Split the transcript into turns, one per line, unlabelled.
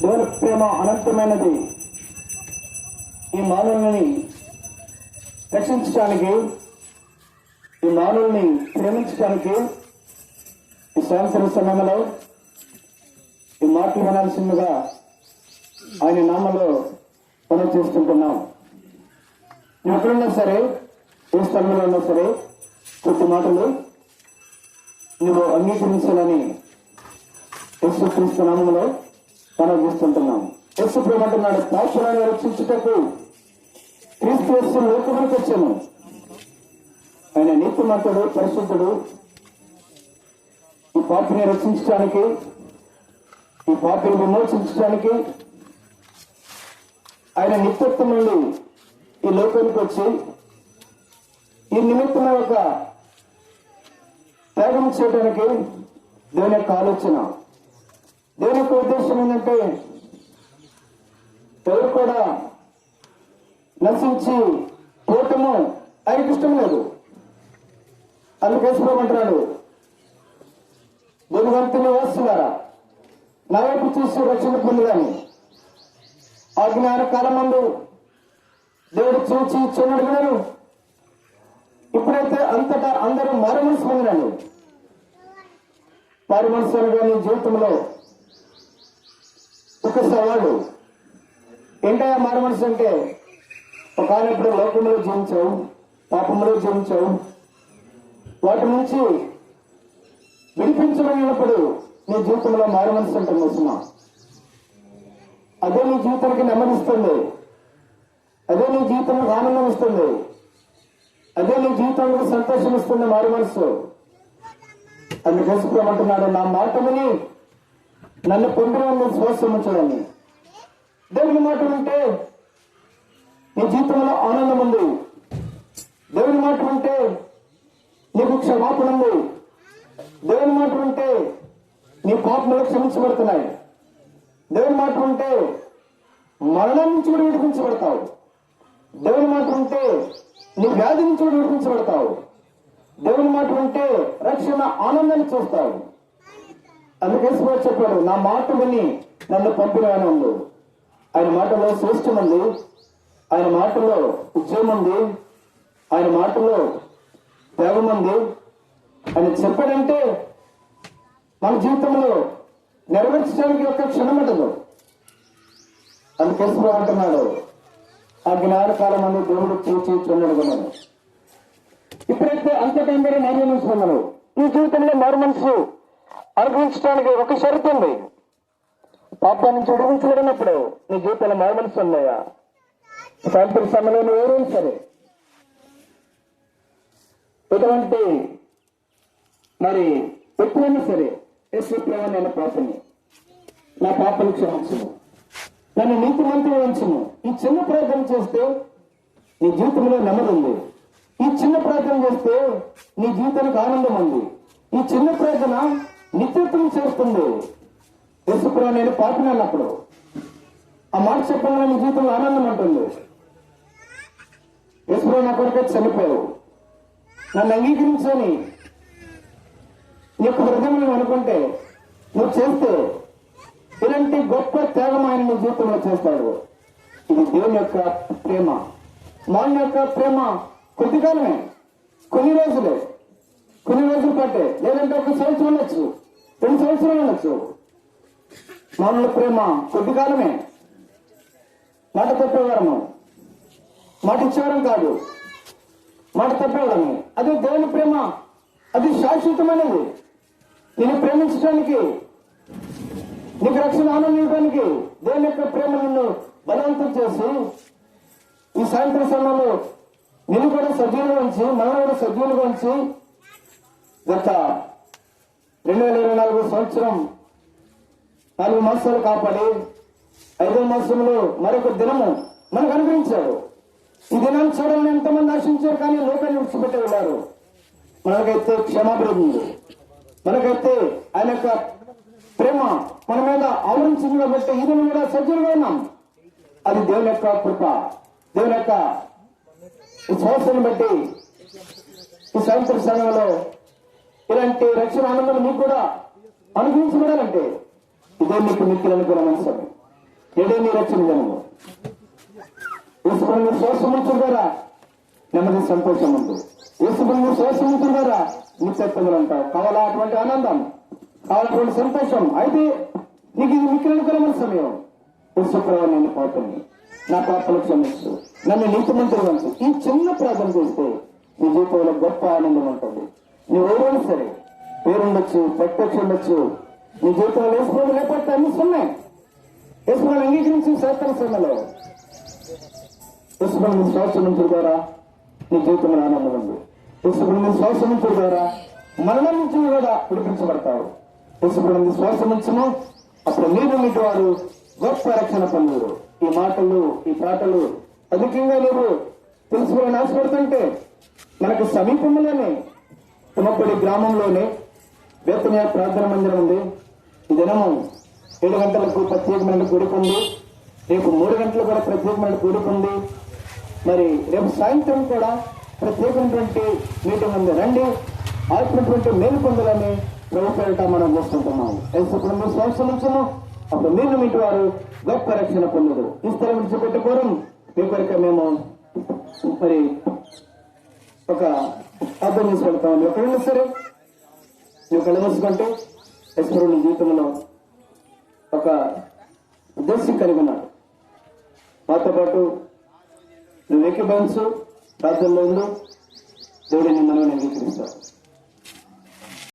దేవుని ప్రేమ అనంతమైనది. ఈ మానవుల్ని రక్షించడానికి ఈ మానవుల్ని ప్రేమించడానికి ఈ సాయంత్రం సమయంలో ఈ మాటలు వినాల్సిందిగా ఆయన నామలో పని చేస్తుంటున్నాం. ఎక్కడున్నా సరే ఏ స్థలంలో ఉన్నా సరే కొద్ది మాటలు నువ్వు అంగీకరించాలని యేసు నామంలో మనం చూస్తుంటున్నాం యేసు ప్రేమంటున్నాడు పాపులను రక్షించుటకు క్రీస్తు యేసు లోకములకు వచ్చాను ఆయన నీతిమంతుడు పరిశుద్ధుడు. ఈ పాపిని రక్షించడానికి ఈ పాపిని విమోచించడానికి ఆయన నిత్యత్వం నుండి ఈ లోకానికి వచ్చి ఈ నిమిత్తం యొక్క త్యాగం చేయడానికి దేవుని యొక్క ఆలోచన. దేవుని యొక్క ఉద్దేశం ఏంటంటే ఎవరు కూడా నశించి పోవటము ఆయనకి ఇష్టం లేదు. అందుకేసుకోమంటున్నాడు భూమివంతుని వేస్తున్నారా నా వైపు చూసి రక్షణ పొందుదాన్ని ఆ జ్ఞాన కాలమందు దేవుడు చూచి చూడగలరు ఇప్పుడైతే అంతటా అందరూ మారు మనసు పొందినాను మారు మనసు జీవితంలో సవాలు. ఏంటయ్యా మారు మనసు అంటే? ఒక ఇప్పుడు లోకంలో జీవించావు పాపంలో జీవించావు వాటి నుంచి విడిపించబడినప్పుడు నీ జీవితంలో మారు మనసు ఉంటుంది ముసుమా? అదే నీ జీవితానికి నెమ్మదిస్తుంది. అదే నీ జీవితానికి ఆనందం ఇస్తుంది. అదే నీ జీవితానికి సంతోషం ఇస్తుంది మారు మనసు. అందుకోసమంటున్నాడు నా మాట విని నన్ను పొందిన మీరు శ్వాసం దేవుని మాట ఉంటే నీ జీవితంలో ఆనందం ఉంది. దేవుని మాట ఉంటే నీకు క్షమాపణ ఉంది. దేవుని మాట ఉంటే నీ పాపములు క్షమించబడుతున్నాయి. దేవుని మాట ఉంటే మరణం నుంచి కూడా విడిపించబడతావు. దేవుని మాట ఉంటే నీ వ్యాధి నుంచి కూడా విడిపించబడతావు. దేవుని మాట ఉంటే రక్షణ ఆనందాన్ని చూస్తావు. అందుకేసి కూడా చెప్పాడు నా మాట విని నన్ను పంపిన ఆయన ఉంది ఆయన మాటలో శ్రేష్టం ఉంది. ఆయన మాటలో ఉద్యమం ఉంది. ఆయన మాటలో త్యాగం ఉంది. ఆయన చెప్పాడంటే మన జీవితంలో నెరవేర్చడానికి ఒక క్షణం ఉండదు అందుకోసం అంటున్నాడు ఆ జ్ఞాన కాలం అని దేవుడు చూచి చూడగలను ఇప్పుడైతే అంతకందరూ మారు మనుషులు ఉన్నారు ఈ జీవితంలో మారు మనుషులు అనుభవించడానికి ఒక షరతు ఉంది. పాప నుంచి విడిపించబడినప్పుడు నీ జీవితంలో మారు ఉన్నాయా? సాయంత్రం సమయంలో ఎవరైనా సరే. ఎటువంటి మరి ఎప్పుడైనా సరే యశ్వప్రభ నేను పాపని నా పాపను క్షమించను నన్ను నీతి మంత్రి ఉంచను ఈ చిన్న ప్రయత్నం చేస్తే నీ జీవితంలో నెమ్మది ఉంది. ఈ చిన్న ప్రయత్నం చేస్తే నీ జీవితానికి ఆనందం ఉంది. ఈ చిన్న ప్రయత్నం నిత్యత్వం చేస్తుంది. యశ్వప్రభ నేను పాపని అన్నప్పుడు ఆ మాట చెప్పంగా నీ జీవితంలో ఆనందం ఉంటుంది. యశ్వప్రభ నా కొరకే చనిపోయావు. నన్ను అంగీకరించని నీ యొక్క హృదయం నువ్వు అనుకుంటే నువ్వు చేస్తే ఇలాంటి గొప్ప త్యాగం ఆయన నీ జీవితంలో చేస్తాడు. ఇది దేవుని యొక్క ప్రేమ. మాన్ యొక్క ప్రేమ కొద్ది కాలమే కొన్ని రోజులే. కొన్ని రోజులు పట్టే. లేదంటే ఒక సంవత్సరం ఉండొచ్చు. రెండు సంవత్సరాలు ఉండొచ్చు. మామూలు ప్రేమ కొద్ది కాలమే. మాట తప్పేవారము మాట ఇచ్చేవారం కాదు. మాట తప్పేవారము అదే దేవుని ప్రేమ. అది శాశ్వతమైనది. నేను ప్రేమించడానికి నీకు రక్షణ ఆనందం దేవుని యొక్క ప్రేమ నిన్ను బలవంతం చేసి ఈ సాయంత్రం సమయంలో నిన్ను కూడా సజీవులు ఉంచి మనం కూడా సజీవులుగా ఉంచి గత రెండు వేల ఇరవై నాలుగు సంవత్సరం నాలుగు మాసాలు కాపాడి ఐదో మాసంలో మరొక దినము మనకు అనుగ్రహించాడు ఈ దినాన్ని చూడాలని ఎంతమంది ఆశించారు కానీ లోకాన్ని విడిచిపెట్టి ఉన్నారు. మనకైతే క్షమాభివృద్ధి ఉంది. మనకైతే ఆయన యొక్క ప్రేమ మన మీద ఆవరించింది కాబట్టి ఇది కూడా సజ్జలుగా ఉన్నాం. అది దేవుని యొక్క కృప దేవుని యొక్క విశ్వాసాన్ని బట్టి ఈ సాయంత్రం సమయంలో ఇలాంటి రక్షణ ఆనందం నీకు కూడా అనుభవించబడాలంటే ఇదే నీకు మిక్కిలి అనుకున్న మనసు ఎడే నీ రక్షణ జనము యేసుప్రభు శ్వాసం ఉంచుతారా నెమ్మది సంతోషం ఉంది. యేసుప్రభు శ్వాసం ఉంచుతారా నిత్యత్వములు అంటావు కావాలా అటువంటి ఆనందం కావాలటువంటి సంతోషం అయితే నీకు ఇది మిక్కిలకరమైన సమయం. యేసుప్రభు నేను పాపని నా పాపలు క్షమిస్తూ నన్ను నీతిమంతులు వంచు ఈ చిన్న ప్రార్థన చేస్తే నీ జీవితంలో గొప్ప ఆనందం ఉంటుంది. ఎవరైనా సరే పేరుండొచ్చు ప్రత్యక్ష ఉండొచ్చు నీ జీవితంలో వేసుకోవడం లేకపోతే అన్ని సున్నాయి వేసుకోవడం అంగీకరించి శాస్త్ర సమయంలో యేసుప్రభు శ్వాస నుంచి ద్వారా నీ జీవితంలో ఆనందం ఉంది. యేసుప్రభు శ్వాస నుంచి ద్వారా మరణం నుంచి కూడా విడిపించబడతావు యేసుప్రభు శ్వాస నుంచును అప్పుడు మీరు మీటి వారు గొప్ప రక్షణ పొందారు ఈ మాటలు ఈ పాటలు అధికంగా లేవు. తెలుసుకోవాలని ఆశపడుతుంటే మనకు సమీపంలోనే తుమ్మపల్లి గ్రామంలోని వేతన ప్రార్థన మందిరం ఉంది. ఈ దినము ఏడు గంటలకు ప్రత్యేకమైన కూడుకుంది. రేపు మూడు గంటలు కూడా ప్రత్యేకమైన కూడుకుంది. మరి రేపు సాయంత్రం కూడా ప్రత్యేకమైనటువంటి మీటింగ్ ఉంది. రండి. ఆత్మటువంటి మేలు పొందాలని ప్రభు మనం చూస్తుంటున్నాము యేసుప్రభు మూడు సంవత్సరం అప్పుడు మీరు మీటి వారు గొప్ప రక్షణ పొందదు ఈ స్థలం విడిచిపెట్టుకోవడం మీ కొరకు మేము మరి ఒక అర్థం చేసి పెడతాం ఎక్కడైనా సరే? నువ్వు కళ్ళు ఈశ్వరుని జీవితంలో ఒక ఉద్దేశం కలిగి ఉన్నాడు. మాతో పాటు నువ్వు ఎక్కిబంచు ప్రార్థనలో ఉండు. దేవుడిని మనం అంగీకరిస్తావు